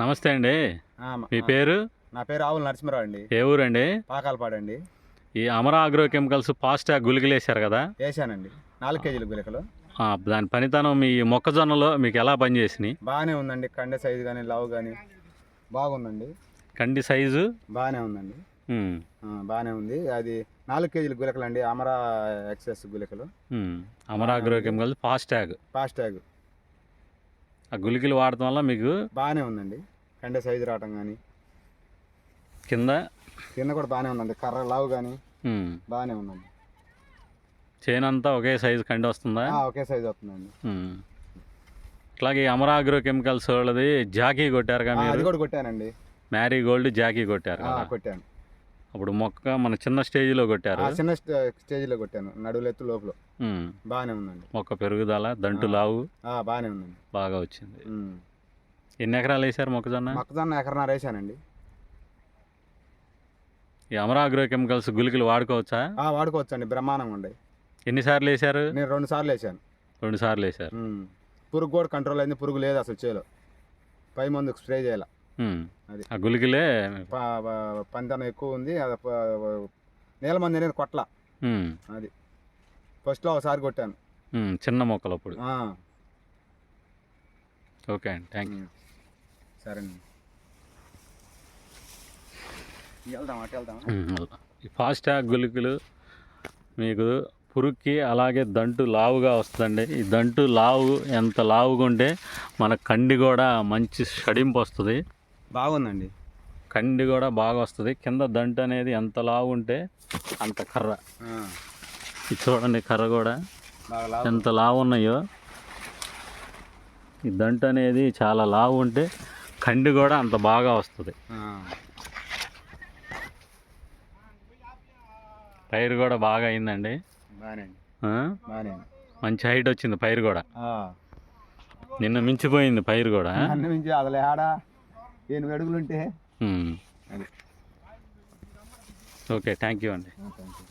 నమస్తే అండి. మ- పేరు? నా పేరు ఆవుల నరసింహరావు అండి. ఏ ఊరండి? పాకాలపాడండి ఈ అమరా అగ్రో కెమికల్స్ ఫాస్టాగ్ గులికలేశారు కదా? వేసానండి. నాలుగు కేజీల గులికలు ఆ, దాని పనితనం మీ మొక్కజొన్నలో మీకు ఎలా పనిచేసినాయి? బాగానే ఉందండి. కండె సైజు కానీ లవ్ కానీ బాగుందండి. కండి సైజు? బాగానే ఉందండి. బాగానే ఉంది. అది నాలుగు కేజీల గులికలు అండి Amara excess గులికలు. Amara agro chemicals Fastag fast tag ఆ గులికలు వాడటం వల్ల మీకు బాగానే ఉందండి. కండె సైజు రావటం కానీ కింద? కింద కూడా బాగానే ఉందండి. కర్ర లావు కానీ బాగానే ఉందండి. చేను అంతా ఒకే సైజు కండి వస్తుందా? ఒకే సైజు వస్తుందండి. అట్లాగే ఈ అమరా అగ్రో కెమికల్స్ వాళ్ళది జాకీ అది మీరు? కూడా కొట్టానండి. మ్యారీ గోల్డ్ జాకీ కొట్టారు కొట్టాను. అప్పుడు మొక్క మన చిన్న స్టేజ్లో కొట్టారు. చిన్న స్టే- స్టేజ్లో కొట్టాను. నడువులు ఎత్తు లోపల. బాగానే ఉందండి. మొక్క పెరుగుదల దంటు లావు. బాగానే ఉందండి. బాగా వచ్చింది. ఎన్ని ఎకరాలు వేసారు మొక్కజొన్న? మొక్కజొన్న ఎకరన్నర వేసానండి ఈ అమరా అగ్రో కెమికల్స్ గుళికలు వాడుకోవచ్చా? ఆ, వాడుకోవచ్చండి. బ్రహ్మాండంగా ఉండే. ఎన్నిసార్లు వేసారు నేను రెండు సార్లు వేసాను రెండు సార్లు వేసారు. పురుగు కూడా కంట్రోల్ అయింది. పురుగు లేదు అసలు చేలో. పై మందుకు స్ప్రే చేయాల. అది. ఆ గుళికలే ప- ప- పంతనం ఎక్కువ ఉంది. అది ప- నీల మంది అనేది కొట్ల. అది. ఫస్ట్లో ఒకసారి కొట్టాను. చిన్న మొక్కలు అప్పుడు ఓకే అండి. Thank you. సరేనండి. వెళ్దాం అటు వెళ్దాం. ఫాస్టాగ్ గుళికలు మీకు పురుగుకి అలాగే దంటు లావుగా వస్తుందండి. ఈ దంటు లావు ఎంత లావుగా ఉంటే మన కండి కూడా మంచి షడింపు వస్తుంది బాగుందండి. కండి కూడా బాగా వస్తుంది. కింద దంటు అనేది ఎంత లావు ఉంటే అంత కర్ర. ఇది చూడండి కర్ర కూడా ఎంత లావు ఉన్నాయో. ఈ దంటు అనేది చాలా లావు ఉంటే కండి కూడా అంత బాగా వస్తుంది. పైరు కూడా బాగా అయిందండి. మంచి హైట్ వచ్చింది పైరు కూడా. నిన్న మించిపోయింది పైరు కూడా. ఎనిమిది అడుగులు ఉంటే ఉమ్. అది. ఓకే థ్యాంక్ యూ అండి. Thank you